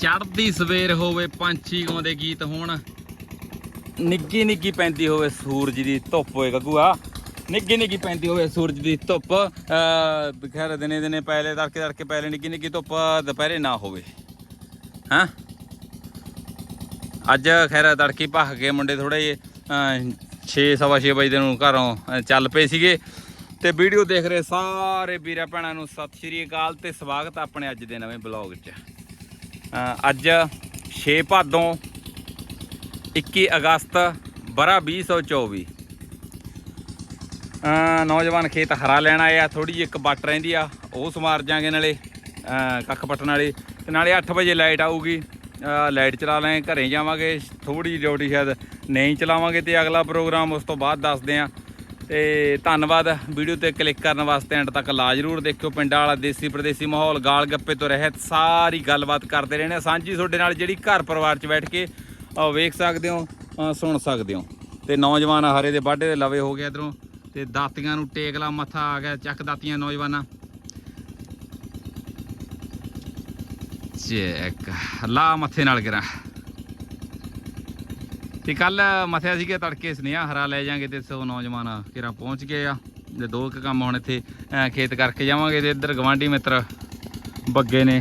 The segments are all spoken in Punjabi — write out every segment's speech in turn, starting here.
ਚੜਦੀ ਸਵੇਰ ਹੋਵੇ ਪੰਛੀ ਗਾਉਂਦੇ ਗੀਤ ਹੋਣ। ਨਿੱਗੀ ਨਿੱਗੀ ਪੈਂਦੀ ਹੋਵੇ ਸੂਰਜ ਦੀ ਧੁੱਪ ਹੋਏ ਗੱਗੂਆ। ਨਿੱਗੀ ਨਿੱਗੀ ਪੈਂਦੀ ਹੋਵੇ ਸੂਰਜ ਦੀ ਧੁੱਪ। ਖੈਰ, ਦਿਨੇ ਦਿਨੇ ਪਹਿਲੇ ਤੜਕੇ ਤੜਕੇ ਪਹਿਲੇ ਨਿੱਗੀ ਨਿੱਗੀ ਧੁੱਪ ਦੁਪਹਿਰੇ ਨਾ ਹੋਵੇ। ਹਾਂ? ਅੱਜ ਖੈਰ, ਤੜਕੀ ਭੱਖ ਕੇ ਮੁੰਡੇ ਥੋੜੇ 6 ਸਵਾ 6 ਵਜੇ ਨੂੰ ਘਰੋਂ ਚੱਲ ਪਏ ਸੀਗੇ। ਤੇ ਵੀਡੀਓ ਦੇਖ ਰਹੇ ਸਾਰੇ ਵੀਰਾਂ ਭੈਣਾਂ ਨੂੰ ਸਤਿ ਸ਼੍ਰੀ ਅਕਾਲ ਤੇ ਸਵਾਗਤ ਆਪਣੇ ਅੱਜ ਦੇ ਨਵੇਂ ਬਲੌਗ 'ਚ। ਅੱਜ 6 ਭਾਦੋਂ 21 ਅਗਸਤ, ਬਰਾ 2024 ਅਹ ਨੌਜਵਾਨ ਖੇਤ ਹਰਾ ਲੈਣ ਆਏ ਆ ਥੋੜੀ ਜਿਹੀ ਇੱਕ ਬੱਟ ਰਹਿੰਦੀ ਆ, ਉਹ ਸਮਾਰ ਜਾਾਂਗੇ ਨਾਲੇ ਕੱਖ ਪੱਟਣ ਵਾਲੇ। ਤੇ ਨਾਲੇ 8 ਵਜੇ ਲਾਈਟ ਆਊਗੀ ਲਾਈਟ ਚਲਾ ਲਾਂ, ਘਰੇ ਜਾਵਾਂਗੇ ਥੋੜੀ ਡਿਊਟੀ ਸ਼ਾਇਦ ਨਹੀਂ ਚਲਾਵਾਂਗੇ ਤੇ ਅਗਲਾ ਪ੍ਰੋਗਰਾਮ ਉਸ ਤੋਂ ਬਾਅਦ ਦੱਸਦੇ ਆ। ਤੇ ਧੰਨਵਾਦ ਵੀਡੀਓ ਤੇ ਕਲਿੱਕ ਕਰਨ ਵਾਸਤੇ ਐਂਡ ਤੱਕ ਲਾ ਜਰੂਰ ਦੇਖਿਓ ਪਿੰਡਾਂ ਵਾਲਾ ਦੇਸੀ ਪ੍ਰਦੇਸੀ ਮਾਹੌਲ ਗਾਲ ਗੱਪੇ ਤੋਂ ਰਹਿਤ ਸਾਰੀ ਗੱਲਬਾਤ ਕਰਦੇ ਰਹਿੰਦੇ ਆ। ਸਾਂਝੀ ਤੁਹਾਡੇ ਨਾਲ ਜਿਹੜੀ ਘਰ ਪਰਿਵਾਰ 'ਚ ਬੈਠ ਕੇ ਵੇਖ ਸਕਦੇ ਹੋ ਸੁਣ ਸਕਦੇ ਹੋ। ਤੇ ਨੌਜਵਾਨ ਹਰੇ ਦੇ ਬਾਡੇ ਦੇ ਲਵੇ ਹੋ ਗਿਆ ਇਧਰੋਂ, ਤੇ ਦਾਤੀਆਂ ਨੂੰ ਟੇਕਲਾ ਮੱਥਾ ਆ ਗਿਆ, ਚੱਕ ਦਾਤੀਆਂ ਨੌਜਵਾਨਾਂ। ਚੈੱਕ, ਲਾ ਮੱਥੇ ਨਾਲ ਗਿਰਾਂ। ਤੇ ਕੱਲ ਮਥਿਆ ਸੀਗੇ ਤੜਕੇ ਸੁਨੇਹਾ, ਹਰਾ ਲੈ ਜਾਾਂਗੇ ਤੇ ਸੋ ਨੌਜਵਾਨ ਕਿਰਾ ਪਹੁੰਚ ਗਏ ਆ ਤੇ ਦੋ ਕੁ ਕੰਮ ਹੁਣ ਇੱਥੇ ਖੇਤ ਕਰਕੇ ਜਾਵਾਂਗੇ ਤੇ ਇੱਧਰ ਗਵਾਂਢੀ ਮਿੱਤਰ ਬੱਗੇ ਨੇ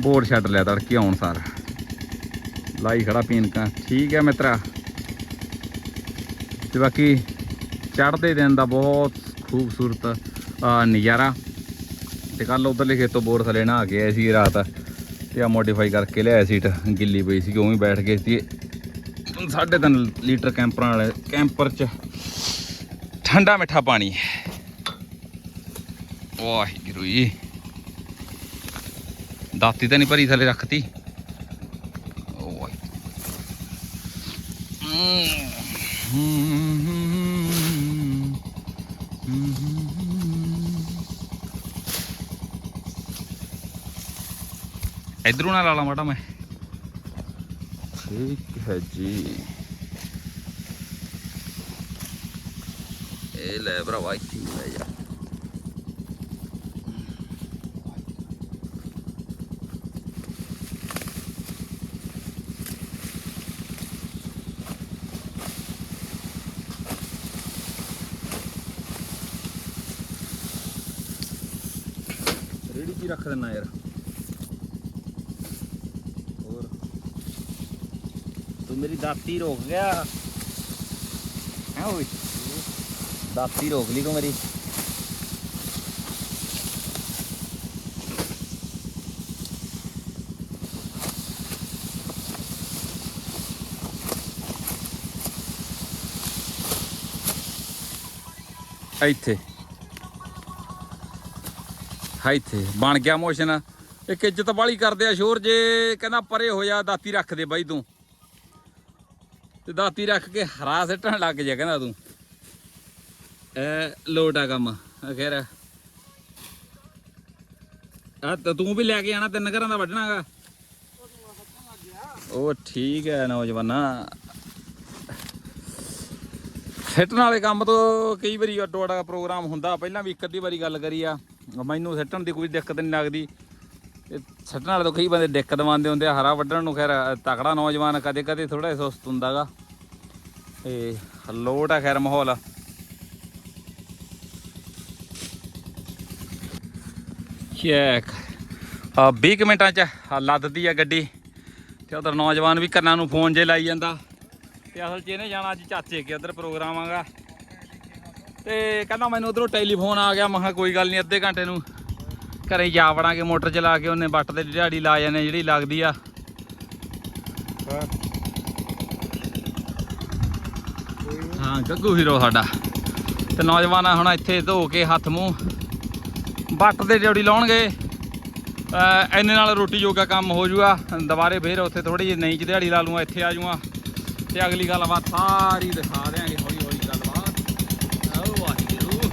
ਬੋਰਡ ਛੱਡ ਲਿਆ ਤੜਕੇ ਆਉਣ ਸਾਰ। ਲਾਈ ਖੜਾ ਪੀਨਕਾ ਠੀਕ ਹੈ ਮਿੱਤਰਾ। ਤੇ ਬਾਕੀ ਚੜ੍ਹਦੇ ਦਿਨ ਦਾ ਬਹੁਤ ਖੂਬਸੂਰਤ ਨਜ਼ਾਰਾ। ਤੇ ਕੱਲ ਉਧਰਲੇ ਖੇਤੋਂ ਬੋਰ ਥਲੇ ਨਹਾ ਕੇ ਆਏ ਸੀ ਰਾਤ ਤੇ ਆ ਮੋਡੀਫਾਈ ਕਰਕੇ ਲਿਆਇਆ ਸੀਟ। ਗਿੱਲੀ ਪਈ ਸੀ ਉਵੇਂ ਬੈਠ ਗਏ ਸੀ। ਸਾਢੇ ਤਿੰਨ ਲੀਟਰ ਕੈਂਪਰਾਂ ਵਾਲੇ ਕੈਂਪਰ ਚ ਠੰਡਾ ਮਿੱਠਾ ਪਾਣੀ ਵਾਹਿਗੁਰੂ ਜੀ ਦਾਤੀ ਤਾਂ ਨਹੀਂ ਭਰੀ ਥੱਲੇ ਰੱਖਤੀ ਓ ਇਧਰੋਂ ਨਾ ਲਾ ਲਾ ਮਾੜਾ ਮੈਂ ਠੀਕ ਹੈ ਜੀ। ਇਹ ਲੈ ਭਰਾਵਾ, ਇੱਥੇ ਹੀ ਲੈ ਜਾ। ਰੇੜੀ ਕੀ ਰੱਖ ਦਿੰਨਾ ਯਾਰ? ਤੂੰ ਮੇਰੀ ਦਾਤੀ ਰੋਕ ਗਿਆ। ਹੈ ਓਏ ਦਾਤੀ ਰੋਕ ਲਈ ਤੂੰ ਮੇਰੀ। ਇੱਥੇ। ਹਾਂ ਇੱਥੇ। ਬਣ ਗਿਆ ਮੋਸ਼ਨ। ਇੱਕ ਇੱਜ਼ਤ ਵਾਲੀ ਕਰਦੇ ਆ ਸ਼ੋਰ ਜੇ। ਕਹਿੰਦਾ ਪਰੇ ਹੋ ਜਾ ਦਾਤੀ ਰੱਖ ਦੇ ਬਾਈ ਤੂੰ। ਤੇ ਦਾਤੀ ਰੱਖ ਕੇ ਹਰਾ ਸਿੱਟਣ ਲੱਗ ਜਾ ਕਹਿੰਦਾ ਤੂੰ। ਐ ਲੋਟ ਆ ਕੰਮ ਅਖੇਰ ਆ ਤੂੰ ਵੀ ਲੈ ਕੇ ਆਣਾ, ਤਿੰਨ ਘਰਾਂ ਦਾ ਵੱਢਣਾਗਾ ਉਹ ਠੀਕ ਹੈ ਨੌਜਵਾਨਾ। ਸਿੱਟਣ ਵਾਲੇ ਕੰਮ ਤੋਂ ਕਈ ਵਾਰੀ ਅੱਡੋ ਅੱਡਾ ਪ੍ਰੋਗਰਾਮ ਹੁੰਦਾ। ਪਹਿਲਾਂ ਵੀ ਇੱਕ ਅੱਧੀ ਵਾਰੀ ਗੱਲ ਕਰੀ ਆ, ਮੈਨੂੰ ਸਿੱਟਣ ਦੀ ਕੋਈ ਦਿੱਕਤ ਨਹੀਂ ਲੱਗਦੀ। ਤੇ ਸਿੱਟਣ ਵਾਲੇ ਤੋਂ ਕਈ ਬੰਦੇ ਦਿੱਕਤ ਦਵਾਉਂਦੇ ਹੁੰਦੇ ਆ, ਹਰਾ ਵੱਢਣ ਨੂੰ, ਖੈਰ, ਤਕੜਾ ਨੌਜਵਾਨ ਕਦੇ ਕਦੇ ਥੋੜਾ ਸੁਸਤ ਹੁੰਦਾਗਾ। ਤੇ ਲੋਟ ਆ ਖੈਰ ਮਾਹੌਲ। ਚੈੱਕ। ਆ 20 ਕੁ ਮਿੰਟਾਂ ਚ ਲੱਦਦੀ ਆ ਗੱਡੀ। ਤੇ ਉਧਰ ਨੌਜਵਾਨ ਵੀ ਕੰਨਾਂ ਨੂੰ ਫੋਨ ਜੇ ਲਾਈ ਜਾਂਦਾ। ਤੇ ਅਸਲ 'ਚ ਇਹਨੇ ਜਾਣਾ ਅੱਜ ਚਾਚੇ ਕੇ ਉਧਰ ਪ੍ਰੋਗਰਾਮ ਆਗਾ। ਤੇ ਕਹਿੰਦਾ ਮੈਨੂੰ ਉਧਰੋਂ ਟੈਲੀਫੋਨ ਆ ਗਿਆ, ਮੈਂ ਕਿਹਾ ਕੋਈ ਗੱਲ ਨਹੀਂ ਅੱਧੇ ਘੰਟੇ ਨੂੰ ਘਰੇ ਜਾ ਵੜਾਂਗੇ, ਮੋਟਰ ਚਲਾ ਕੇ ਉਹਨੇ ਵੱਟ ਤੇ ਦਿਹਾੜੀ ਲਾ ਜਾਣੇ ਜਿਹੜੀ ਲੱਗਦੀ ਆ। ਹਾਂ, ਗੱਗੂ ਹੀਰੋ ਸਾਡਾ। ਤੇ ਨੌਜਵਾਨ ਹੁਣ ਇੱਥੇ ਧੋ ਕੇ ਹੱਥ ਮੂੰਹ ਬੱਟ ਤੇ ਡਿਊਟੀ ਲਾਉਣਗੇ। ਅਹ, ਇੰਨੇ ਨਾਲ ਰੋਟੀ ਜੋਗਾ ਕੰਮ ਹੋ ਜੂਗਾ। ਦੁਬਾਰੇ ਫੇਰ ਉੱਥੇ ਥੋੜੀ ਜਿਹੀ ਨਹੀਂ ਚ ਦਿਹਾੜੀ ਲਾ ਲੂੰਗਾ, ਇੱਥੇ ਆ ਜੂਗਾ। ਤੇ ਅਗਲੀ ਗੱਲਬਾਤ ਸਾਰੀ ਦਿਖਾ ਦਿਆਂਗੇ ਹੌਲੀ ਹੌਲੀ ਗੱਲਬਾਤ ਆਓ ਵਾਹਿਗੁਰੂ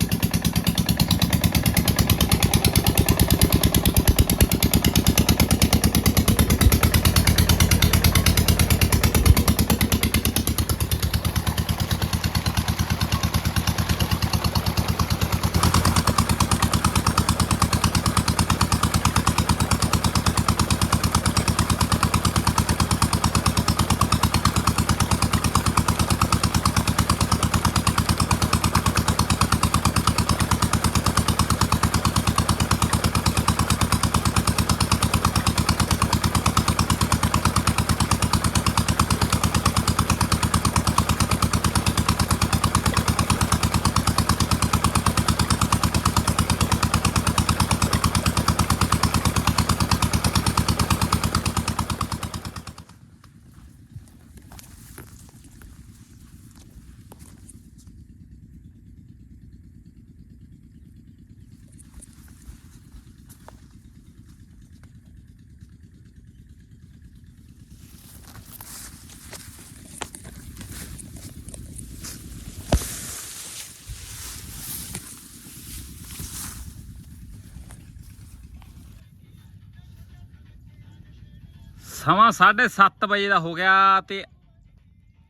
ਸਮਾਂ 7:30 ਵਜੇ ਦਾ ਹੋ ਗਿਆ ਤੇ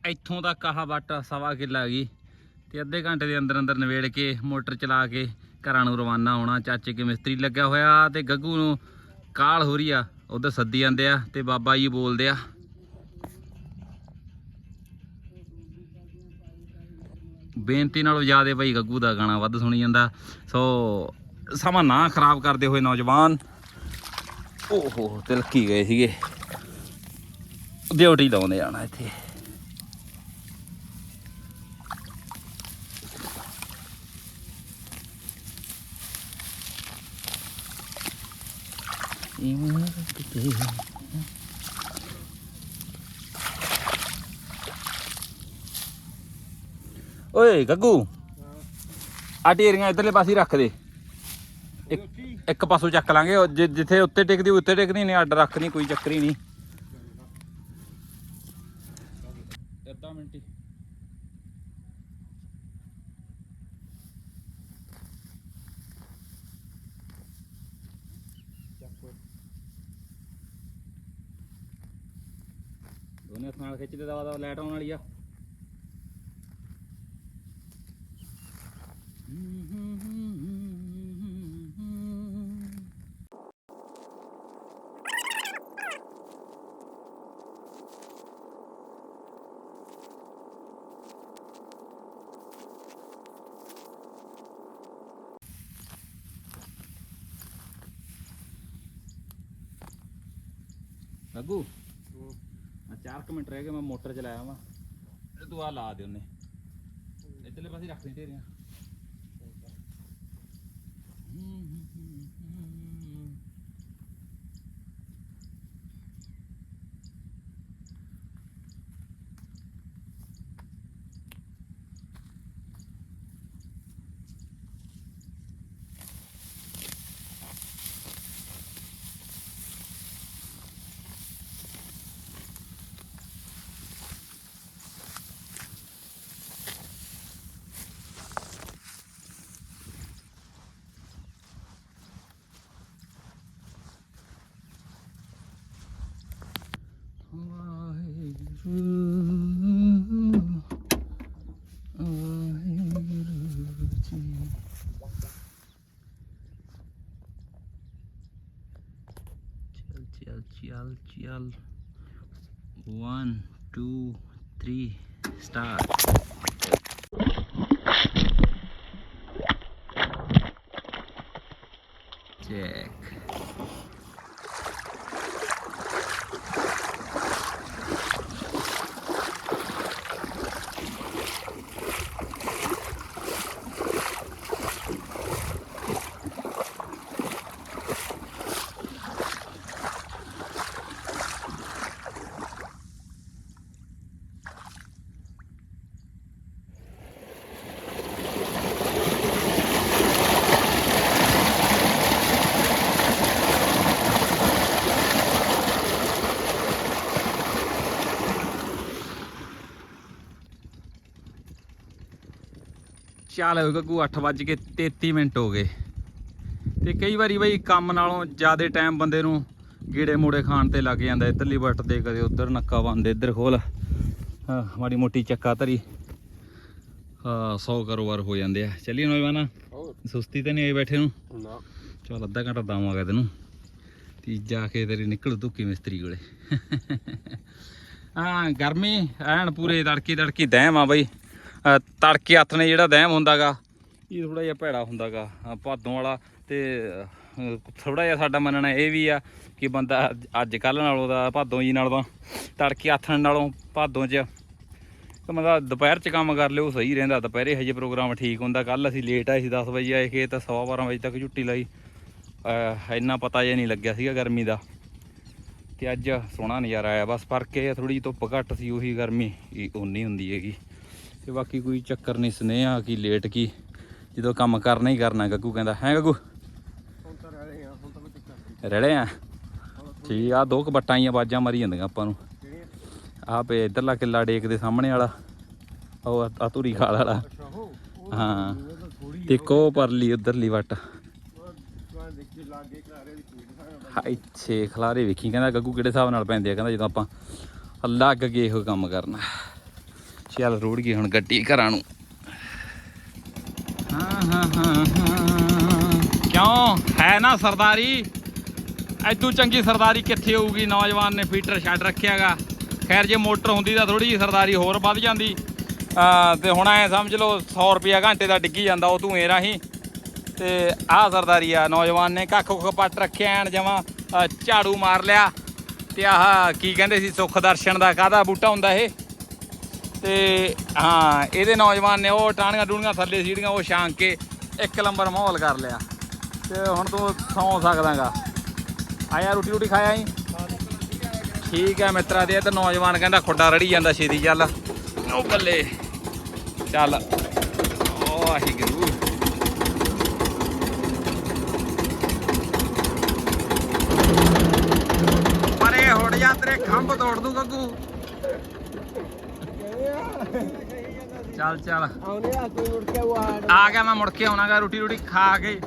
ਇੱਥੋਂ ਤੱਕ ਆਹ ਵੱਟ ਸਵਾ ਕਿੱਲਾ ਗਈ ਤੇ ਅੱਧੇ ਘੰਟੇ ਦੇ ਅੰਦਰ ਅੰਦਰ ਨਵੇੜ ਕੇ ਮੋਟਰ ਚਲਾ ਕੇ ਘਰਾਂ ਨੂੰ ਰਵਾਨਾ ਹੋਣਾ। ਚਾਚੇ ਕੇ ਮਿਸਤਰੀ ਲੱਗਿਆ ਹੋਇਆ ਤੇ ਗੱਗੂ ਨੂੰ ਕਾਲ ਹੋ ਰਹੀ ਆ। ਉਧਰ ਸੱਦੀ ਜਾਂਦੇ ਆ ਤੇ ਬਾਬਾ ਜੀ ਬੋਲਦੇ ਆ। ਬੇਨਤੀ ਨਾਲੋਂ ਜ਼ਿਆਦਾ ਭਾਈ ਗੱਗੂ ਦਾ ਗਾਣਾ ਵੱਧ ਸੁਣੀ ਜਾਂਦਾ। ਸੋ ਸਮਾਂ ਨਾ ਖਰਾਬ ਕਰਦੇ ਹੋਏ ਨੌਜਵਾਨ ਓਹੋ, ਤਿਲਕੀ ਗਏ ਸੀਗੇ। ਡਿਊਟੀ ਲਾਉਂਦੇ ਜਾਣਾ ਇੱਥੇ। ਇਮਾਰਤ ਤੇ ਓਏ ਗੱਗੂ ਆ ਢੇਰੀਆਂ ਇਧਰਲੇ ਪਾਸੇ ਹੀ ਰੱਖ ਦੇ। ਇੱਕ ਇੱਕ ਪਾਸੋਂ ਚੱਕ ਲਾਂਗੇ ਜਿੱਥੇ ਉੱਤੇ ਟਿਕਦੀ ਉੱਤੇ ਟਿਕਦੀ, ਨਹੀਂ ਅੱਡ ਰੱਖਣੀ, ਕੋਈ ਚੱਕਰ ਹੀ ਨਹੀਂ। ਅੱਧਾ ਮਿੰਟ ਹੀ ਦੋਨੇ ਹੱਥਾਂ ਨਾਲ ਖਿੱਚਦੇ ਦਵਾ ਦਵਾ ਲਾਈਟ ਆਉਣ ਵਾਲੀ ਆ ਅੱਗੂ ਆ 4 ਮਿੰਟ ਰਹਿ ਗਏ ਮੈਂ ਮੋਟਰ ਚਲਾਇਆ ਵਾ ਤੇ ਤੂੰ ਆ ਲਾ ਦੇ ਉਹਨੇ ਇੱਧਰਲੇ ਪਾਸੇ ਰੱਖ ਦੇ ਢੇਰੀਆਂ 정말 ਚੱਲ ਗੱਗੂ 8 ਵੱਜ ਕੇ 33 ਮਿੰਟ ਹੋ ਗਏ। ਤੇ ਕਈ ਵਾਰੀ ਬਈ ਕੰਮ ਨਾਲੋਂ ਜ਼ਿਆਦਾ ਟਾਈਮ ਬੰਦੇ ਨੂੰ ਗੀੜੇ ਮੋੜੇ ਖਾਣ ਤੇ ਲੱਗ ਜਾਂਦਾ ਇੱਧਰਲੀ ਵੱਟ ਤੇ ਕਦੇ ਉੱਧਰ ਨੱਕਾ ਬੰਦ ਇੱਧਰ ਖੋਲ। ਮਾੜੀ ਮੋਟੀ ਚੱਕਾ ਧਰੀ। ਹਾਂ 100 ਕਾਰੋਬਾਰ ਹੋ ਜਾਂਦੇ ਆ। ਚੱਲੀਏ ਨੌਜਵਾਨਾ ਸੁਸਤੀ ਤੇ ਨਹੀਂ ਆਈ ਬੈਠੇ ਨੂੰ? ਨਾ। ਚਲ ਅੱਧਾ ਘੰਟਾ ਦਵਾਂਗਾ ਤੈਨੂੰ। ਤੀਜਾ ਕੇ ਤੇਰੀ ਨਿਕਲ ਧੁੱਕੀ ਮਿਸਤਰੀ ਕੋਲੇ? ਹਾਂ ਗਰਮੀ ਐਨ ਪੂਰੇ ਤੜਕੀ ਤੜਕੀ ਦਹਿਮ ਆ ਬਈ। ਤੜਕੇ ਹੱਥ ਨੇ ਜਿਹੜਾ ਦਹਿਮ ਹੁੰਦਾਗਾ, ਇਹ ਥੋੜਾ ਜਿਹਾ ਭੈੜਾ ਹੁੰਦਾਗਾ ਭਾਦੋਂ ਵਾਲਾ ਤੇ ਥੋੜਾ ਜਿਹਾ ਸਾਡਾ ਮੰਨਣਾ ਇਹ ਵੀ ਆ ਕਿ ਬੰਦਾ ਅੱਜ ਕੱਲ ਨਾਲੋਂ ਦਾ ਭਾਦੋਂ ਜੀ ਨਾਲ ਤਾਂ ਤੜਕੇ ਹੱਥ ਨਾਲੋਂ ਭਾਦੋਂ 'ਚ ਤਾਂ ਬੰਦਾ ਦੁਪਹਿਰ 'ਚ ਕੰਮ ਕਰ ਲਿਓ, ਸਹੀ ਰਹਿੰਦਾ, ਦੁਪਹਿਰੇ ਹਜੇ ਪ੍ਰੋਗਰਾਮ ਠੀਕ ਹੁੰਦਾ ਕੱਲ ਅਸੀਂ ਲੇਟ ਆਏ ਸੀ 10 ਵਜੇ ਆਏ ਖੇਤ 12 ਵਜੇ ਤੱਕ ਝੁੱਟੀ ਲਾਈ। ਇੰਨਾ ਪਤਾ ਜਿਹਾ ਨਹੀਂ ਲੱਗਿਆ ਸੀਗਾ ਗਰਮੀ ਦਾ। ਤੇ ਅੱਜ ਸੋਹਣਾ ਨਜ਼ਾਰਾ ਆਇਆ, ਬਸ ਫ਼ਰਕ ਇਹ ਥੋੜੀ ਧੁੱਪ ਘੱਟ ਸੀ, ਉਹੀ ਗਰਮੀ ਹੀ ਉਨੀ ਹੁੰਦੀ ਹੈਗੀ। ਤੇ ਬਾਕੀ ਕੋਈ ਚੱਕਰ ਨਹੀਂ ਸਨੇਹਾ ਕੀ ਲੇਟ ਕੀ ਜਦੋਂ ਕੰਮ ਕਰਨਾ ਹੀ ਕਰਨਾ ਗੱਗੂ ਕਹਿੰਦਾ ਹੈ ਗੱਗੂ? ਰੜੇ ਆ ਠੀਕ ਆ ਦੋ ਕਬੱਟਾਂ ਹੀ ਆਵਾਜ਼ਾਂ ਮਾਰੀ ਜਾਂਦੀਆਂ ਆਪਾਂ ਨੂੰ। ਕਿਹੜੀਆਂ? ਆ ਪੇ ਇਧਰਲਾ ਕਿੱਲਾ ਡੇਕ ਦੇ ਸਾਹਮਣੇ ਵਾਲਾ ਉਹ ਆ ਧੂਰੀ ਖਾਲ ਵਾਲਾ। ਹੋ। ਤਾਂ ਕੋ ਪਰਲੀ ਉਧਰਲੀ ਵੱਟ। ਇੱਥੇ ਖਲਾਰੇ ਵੇਖੀ ਕਹਿੰਦਾ ਗੱਗੂ ਕਿਹੜੇ ਹਿਸਾਬ ਨਾਲ ਪੈਂਦੇ ਆ ਕਹਿੰਦਾ ਜਦੋਂ ਆਪਾਂ ਅਲੱਗ ਗਏ ਇਹੋ ਕੰਮ ਕਰਨਾ। ਚੱਲ ਰੋੜ ਗਈ ਹੁਣ ਗੱਡੀ ਘਰਾਂ ਨੂੰ। ਹਾਂ ਹਾਂ ਹਾਂ ਕਿਉਂ? ਹੈ ਨਾ ਸਰਦਾਰੀ? ਐਦੂ ਚੰਗੀ ਸਰਦਾਰੀ ਕਿੱਥੇ ਹੋਊਗੀ? ਨੌਜਵਾਨ ਨੇ ਫੀਟਰ ਛੱਡ ਰੱਖਿਆਗਾ। ਖੈਰ, ਜੇ ਮੋਟਰ ਹੁੰਦੀ ਤਾਂ ਥੋੜੀ ਜਿਹੀ ਸਰਦਾਰੀ ਹੋਰ ਵੱਧ ਜਾਂਦੀ। ਆ ਤੇ ਹੁਣ ਐ ਸਮਝ ਲਓ 100 ਰੁਪਿਆ ਘੰਟੇ ਦਾ ਡਿੱਗੀ ਜਾਂਦਾ ਉਹ ਤੂੰ ਏ ਰਾਹੀਂ। ਤੇ ਆਹ ਸਰਦਾਰੀ ਆ, ਨੌਜਵਾਨ ਨੇ ਕੱਖ ਕੁੱਖ ਪੱਟ ਰੱਖਿਆ, ਐਨ ਜਮਾ ਝਾੜੂ ਮਾਰ ਲਿਆ। ਤੇ ਆਹ, ਕੀ ਕਹਿੰਦੇ ਸੀ, ਸੁੱਖ ਦਰਸ਼ਨ ਦਾ ਕਾਹਦਾ ਬੂਟਾ ਹੁੰਦਾ ਇਹ? ਤੇ ਹਾਂ, ਇਹਦੇ ਨੌਜਵਾਨ ਨੇ ਉਹ ਟਾਣੀਆਂ ਡੂਣੀਆਂ ਥੱਲੇ ਸੀੜੀਆਂ, ਉਹ ਛਾਂਕ ਕੇ ਇੱਕ ਲੰਬਰ ਮਾਹੌਲ ਕਰ ਲਿਆ। ਤੇ ਹੁਣ ਤੂੰ ਸੌਂ ਸਕਦਾਗਾ। ਆਇਆ ਰੋਟੀ ਰੋਟੀ ਖਾਇਆ ਹੀ ਠੀਕ ਹੈ ਮਿੱਤਰਾ ਦੇ ਤੇ ਨੌਜਵਾਨ ਕਹਿੰਦਾ ਖੁੱਡਾ ਰੜੀ ਜਾਂਦਾ ਛੇਤੀ, ਚੱਲ। ਉਹ ਬੱਲੇ। ਚੱਲ। ਓ ਵਾਹਿਗੁਰੂ। ਪਰੇ ਹੋੜ ਜਾ ਤੇਰੇ ਖੰਭ ਤੋੜ ਦੂ ਗੱਗੂ। ਚੱਲ ਚੱਲ। ਆਉਨੇ ਆ ਕੋਈ ਮੁੜ ਕੇ ਉਹ ਆ ਗਿਆ ਮੈਂ ਮੁੜ ਕੇ ਆਉਣਾਗਾ ਰੋਟੀ ਰੋਟੀ ਖਾ ਕੇ।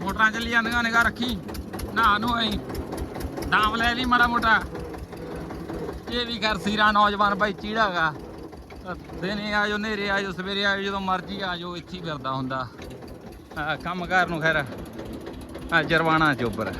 ਮੋਟਰਾਂ ਚੱਲੀ ਜਾਂਦੀਆਂ ਨਿਗਾ ਰੱਖੀ। ਨਾ ਨੂੰ ਐ ਦਾਮ ਲੈ ਲਈ ਮਾੜਾ ਮੋਟਾ। ਇਹ ਵੀ ਘਰ ਸੀਰਾ ਨੌਜਵਾਨ ਭਾਈ ਚੀੜਾਗਾ ਦਿਨੇ ਆਜੋ ਨੇਰੇ ਆਜੋ ਸਵੇਰੇ ਆਜੋ ਜਦੋਂ ਮਰਜ਼ੀ ਆਜੋ ਇੱਥੇ ਹੀ ਫਿਰਦਾ ਹੁੰਦਾ। ਕੰਮ ਘਰ ਨੂੰ ਖੈਰ ਆ ਜਰਵਾਣਾ ਚੋਬਰ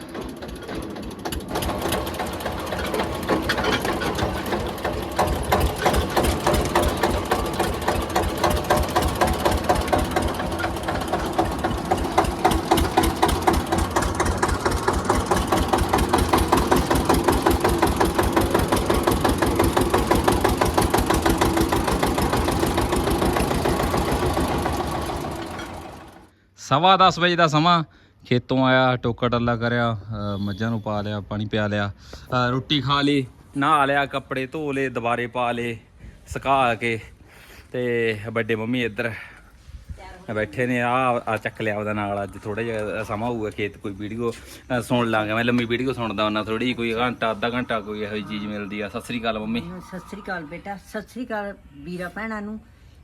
ਸਵਾ 10 ਵਜੇ ਦਾ ਸਮਾਂ। ਖੇਤੋਂ ਆਇਆ, ਟੋਕਾ ਟੱਲਾ ਕਰਿਆ ਮੱਝਾਂ ਨੂੰ ਪਾ ਲਿਆ, ਪਾਣੀ ਪਿਆ ਲਿਆ। ਰੋਟੀ ਖਾ ਲਈ, ਨਹਾ ਲਿਆ, ਕੱਪੜੇ ਧੋ ਲਏ, ਦੁਬਾਰੇ ਪਾ ਲਏ, ਸੁਕਾ ਕੇ ਤੇ ਵੱਡੇ ਮੰਮੀ ਇੱਧਰ ਬੈਠੇ ਨੇ। ਆ ਆ ਚੱਕ ਲਿਆ ਉਹਦਾ ਨਾਲ, ਅੱਜ ਥੋੜਾ ਜਿਹਾ ਸਮਾਂ ਹੋਊਗਾ ਖੇਤ ਕੋਈ ਵੀਡੀਓ ਸੁਣ ਲਾਂਗਾ। ਮੈਂ ਲੰਮੀ ਵੀਡੀਓ ਸੁਣਦਾ ਉਹਨਾਂ ਥੋੜੀ ਕੋਈ ਘੰਟਾ, ਅੱਧਾ ਘੰਟਾ ਕੋਈ ਇਹੋ ਜਿਹੀ ਚੀਜ਼ ਮਿਲਦੀ ਆ। ਸਤਿ ਸ੍ਰੀ ਅਕਾਲ ਮੰਮੀ। ਸਤਿ ਸ੍ਰੀ ਅਕਾਲ ਬੇਟਾ, ਸਤਿ ਸ੍ਰੀ ਅਕਾਲ ਵੀਰਾ ਭੈਣਾਂ ਨੂੰ।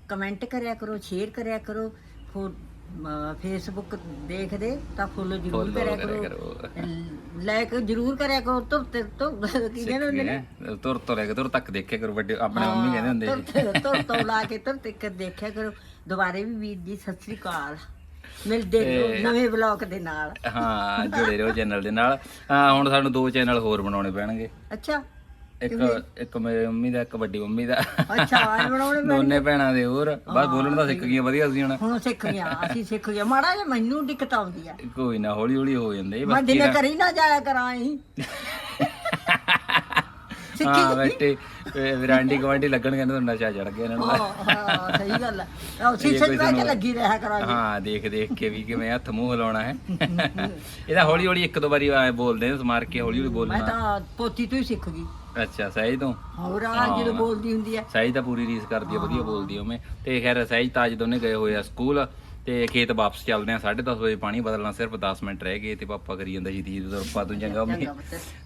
ਕਮੈਂਟ ਕਰਿਆ ਕਰੋ, ਸ਼ੇਅਰ ਕਰਿਆ ਕਰੋ, ਫੋ ਫੇਸਬੁੱਕ ਦੇਖਦੇ ਤਾਂ ਫੋਲੋ ਜ਼ਰੂਰ ਕਰਿਆ ਕਰੋ। ਲਾਈਕ ਜ਼ਰੂਰ ਕਰਿਆ ਕਰੋ ਤੁਰ ਤੇ ਤੁਰ ਕੀ ਕਹਿੰਦੇ ਹੁੰਦੇ ਨੇ? ਤੁਰ ਤੋਂ ਲੈ ਕੇ ਤੁਰ ਤੱਕ ਦੇਖਿਆ ਕਰੋ ਵੱਡੇ ਆਪਣੇ ਮੰਮੀ ਕਹਿੰਦੇ ਹੁੰਦੇ ਤੁਰ ਸੀ। ਤੁਰ ਤੋਂ ਲਾ ਕੇ ਤੁਰ ਤੱਕ ਦੇਖਿਆ ਕਰੋ। ਦੁਬਾਰੇ ਵੀ ਵੀਰ ਜੀ ਸਤਿ ਸ੍ਰੀ ਅਕਾਲ। ਮਿਲਦੇ ਰਹੋ ਨਵੇਂ ਬਲੌਗ ਦੇ ਨਾਲ। ਹਾਂ ਜੁੜੇ ਰਹੋ ਚੈਨਲ ਦੇ ਨਾਲ। ਹਾਂ ਹੁਣ ਸਾਨੂੰ ਦੋ ਚੈਨਲ ਹੋਰ ਬਣਾਉਣੇ ਪੈਣਗੇ। ਅੱਛਾ। ਇੱਕ ਇੱਕ ਮੇਰੀ ਮੰਮੀ ਦਾ ਇੱਕ ਵੱਡੀ ਮੰਮੀ ਦਾ। ਅੱਛਾ ਆਏ ਬਣਾਉਣੇ ਪੈਣੇ। ਦੋਨੇ ਭੈਣਾਂ ਦੇ ਹੋਰ। ਬਸ ਬੋਲਣ ਦਾ ਸਿੱਖ ਗਈਆਂ ਵਧੀਆ ਸੀ ਹੁਣ। ਹੁਣ ਸਿੱਖ ਗਿਆ ਅਸੀਂ ਸਿੱਖ ਗਿਆ ਮਾੜਾ ਜਿਹਾ ਮੈਨੂੰ ਦਿੱਕਤ ਆਉਂਦੀ ਆ। ਕੋਈ ਨਾ ਹੌਲੀ ਹੌਲੀ ਹੋ ਜਾਂਦੇ। ਮੈਂ ਬਸ ਦਿਨੇ ਕਰੀ ਨਾ ਜਾਇਆ ਕਰਾਂ ਹੀ ਹਾਂ ਬੈਠੇ ਵਿਰਾਂਡੀ ਗਵਾਂਡੀ ਲੱਗਣ ਕਹਿੰਦੇ ਤੁਹਾਨੂੰ ਨਸ਼ਾ ਚੜ ਗਿਆ ਇਹਨਾਂ ਨੂੰ। ਹਾਂ ਸਹੀ ਗੱਲ ਹੈ। ਉਹ ਸੀਸੇ ਚ ਬਹਿ ਕੇ ਲੱਗੀ ਰਿਹਾ ਕਰਾਂ ਹਾਂ ਦੇਖ ਦੇਖ ਕੇ ਵੀ ਕਿਵੇਂ ਹੱਥ ਮੂੰਹ ਹਿਲਾਉਣਾ ਹੈ। ਇਹਦਾ ਹੌਲੀ ਹੌਲੀ ਇੱਕ ਦੋ ਵਾਰੀ ਐਂ ਬੋਲਦੇ ਨੇ ਸਮਾਰ ਕੇ ਹੌਲੀ ਹੌਲੀ ਮੈਂ ਬੋਲਣਾ ਤਾਂ ਪੋਤੀ ਤੋਂ ਹੀ ਸਿੱਖ ਗਈ। ਅੱਛਾ ਸਹੀ ਤੋਂ? ਹੋਰ ਆ ਜਦੋਂ ਬੋਲਦੀ ਹੁੰਦੀ ਹੈ। ਸਹਿਜ ਤਾਂ ਪੂਰੀ ਰੀਸ ਕਰਦੀ ਆ ਵਧੀਆ ਬੋਲਦੀ ਆ ਤੇ ਖੈਰ ਸਹਿਜ ਤਾਂ ਅੱਜ ਦੋਨੇ ਗਏ ਹੋਏ ਆ ਸਕੂਲ। ਤੇ ਖੇਤ ਵਾਪਸ ਚੱਲਦੇ ਆ 10:30 ਵਜੇ ਪਾਣੀ ਬਦਲਣਾ ਸਿਰਫ 10 ਮਿੰਟ ਰਹਿ ਗਏ ਤੇ ਪਾਪਾ ਕਰੀ ਜਾਂਦਾ ਜੀ ਦੀ ਤੁਰ ਪਾ ਤੂੰ ਚੰਗਾ ਮੰਮੀ।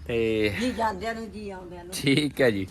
ਤੇ ਜੀ ਜਾਂਦਿਆਂ ਨੂੰ ਜੀ ਆਉਂਦਿਆਂ ਨੂੰ। ਠੀਕ ਹੈ ਜੀ।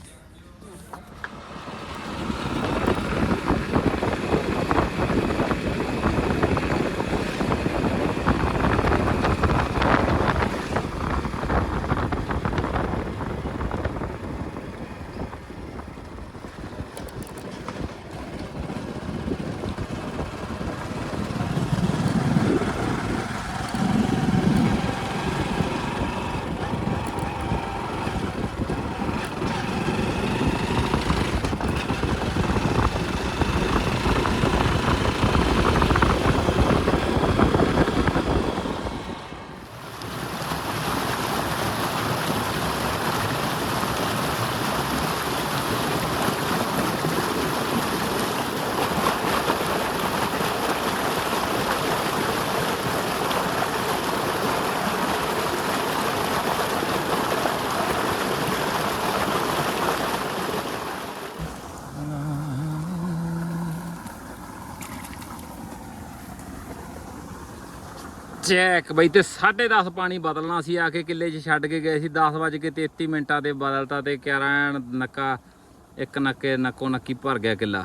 ਚੈੱਕ ਬਈ ਤੇ 10:30 ਪਾਣੀ ਬਦਲਣਾ ਸੀ ਆ ਕੇ ਕਿੱਲੇ 'ਚ ਛੱਡ ਕੇ ਗਏ ਸੀ। 10 ਵਜੇ ਕੇ 33 ਮਿੰਟਾਂ ਤੇ ਬਦਲਤਾ ਤੇ ਕਿਆਰਾਂ ਨੱਕਾ ਇੱਕ ਨੱਕੇ ਨੱਕੋ ਨੱਕੀ ਭਰ ਗਿਆ ਕਿੱਲਾ।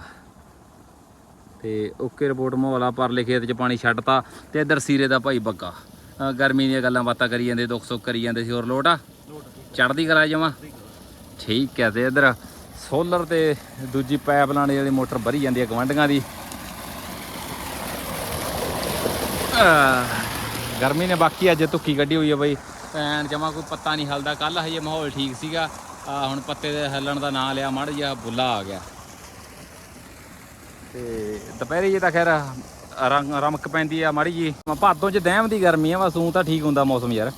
ਤੇ ਓਕੇ ਰਿਪੋਰਟ ਮਹੌਲਾ ਪਰਲੇ ਖੇਤ 'ਚ ਪਾਣੀ ਛੱਡਤਾ ਤੇ ਇਧਰ ਸੀਰੇ ਦਾ ਭਾਈ ਬੱਗਾ। ਗਰਮੀ ਦੀਆਂ ਗੱਲਾਂ ਬਾਤਾਂ ਕਰੀ ਜਾਂਦੇ ਦੁੱਖ ਸੁੱਖ ਕਰੀ ਜਾਂਦੇ ਸੀ ਹੋਰ ਲੋਟ ਆ? ਚੜਦੀ ਕਰਾ ਜਾਵਾਂ? ਠੀਕ ਹੈ ਤੇ ਇਧਰ ਸੋਲਰ ਤੇ ਦੂਜੀ ਪਾਈਪ ਲਾਣੇ ਵਾਲੀ ਮੋਟਰ ਭਰੀ ਜਾਂਦੀ ਹੈ ਗਵੰਡੀਆਂ ਦੀ। ਆਹ, ਗਰਮੀ ਨੇ ਬਾਕੀ ਅੱਜ ਧੁੱਕੀ ਕੱਢੀ ਹੋਈ ਹੈ ਬਈ। ਐਨ ਜਮਾ ਕੋਈ ਪੱਤਾ ਨਹੀਂ ਹਲਦਾ। ਕੱਲ ਹਜੇ ਮਾਹੌਲ ਠੀਕ ਸੀਗਾ। ਆ ਹੁਣ ਪੱਤੇ ਦੇ ਹੱਲਣ ਦਾ ਨਾਂ ਲਿਆ, ਮੜ ਜਿਹਾ ਬੁੱਲਾ ਆ ਗਿਆ। ਤੇ ਦੁਪਹਿਰੇ ਜੇ ਤਾਂ ਖੈਰ ਰੰਗ ਰਮਕ ਪੈਂਦੀ ਆ ਮਾੜੀ ਜੀ। ਭਾਦੋਂ ਚ ਦਹਿਮ ਦੀ ਗਰਮੀ ਆ, ਬਸ ਊਂ ਤਾਂ ਠੀਕ ਹੁੰਦਾ ਮੌਸਮ ਯਾਰ।